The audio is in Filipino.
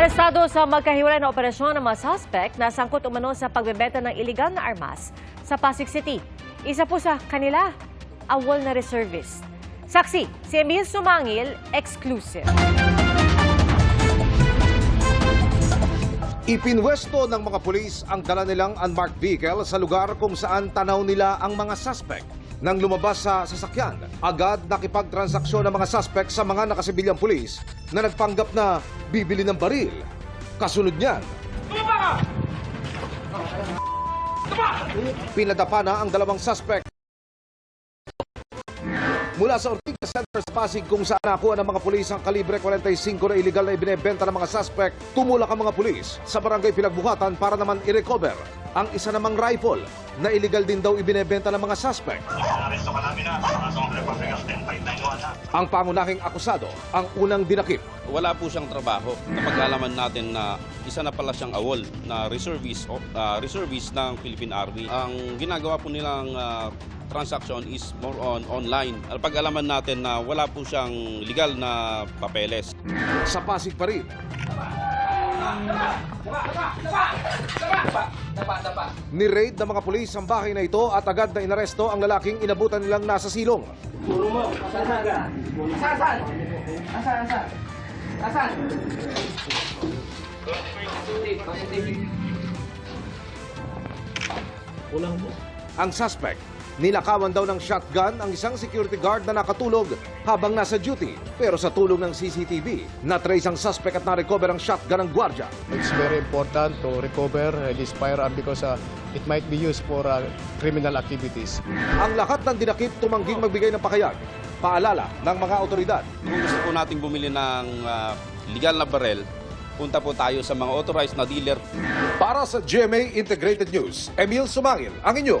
Arestado sa magkahiwalay na operasyon ng mga suspect na sangkot umano sa pagbebenta ng iligal na armas sa Pasig City. Isa po sa kanila, awol na reservist. Saksi, si Emil Sumangil, exclusive. Ipinwesto ng mga pulis ang dala nilang unmarked vehicle sa lugar kung saan tanaw nila ang mga suspect. Nang lumabas sa sasakyan, agad nakipagtransaksyon ng mga suspect sa mga nakasibilyang pulis na nagpanggap na bibili ng baril. Kasunod niyan, pinadapa na ang dalawang suspect. Mula sa Ortiga Center sa Pasig kung saan nakuha ng mga pulis ang kalibre 45 na illegal na ibinebenta ng mga suspect, tumulak ang mga pulis sa barangay Pinagbuhatan para naman i-recover ang isa namang rifle na illegal din daw ibinebenta ng mga suspect. Aresto ka namin na. Kasong Republic of 10591 na. Ang pangunahing akusado, ang unang dinakip. wala po siyang trabaho. Napag-alaman natin na isa na pala siyang awol na reservist, ah, reservist ng Philippine Army. Ang ginagawa po nilang ah, transaction is more on online. Napag-alaman natin na wala po siyang legal na papeles. Sa Pasig pa rin. Ni-raid ng mga pulis ang bahay na ito at agad na inaresto ang lalaking inabutan nilang nasa silong. Ang suspect, ninakawan daw ng shotgun ang isang security guard na nakatulog habang nasa duty. Pero sa tulong ng CCTV, natrace ang suspect at na-recover ang shotgun ng gwardya. It's very important to recover uh, this firearm because uh, it might be used for uh, criminal activities. Ang lahat ng dinakip tumangging magbigay ng pakayag. Paalala ng mga otoridad. Kung gusto po natin bumili ng ah, legal na barel, punta po tayo sa mga authorized na dealer Para sa GMA Integrated News, Emil Sumangil, ang inyo.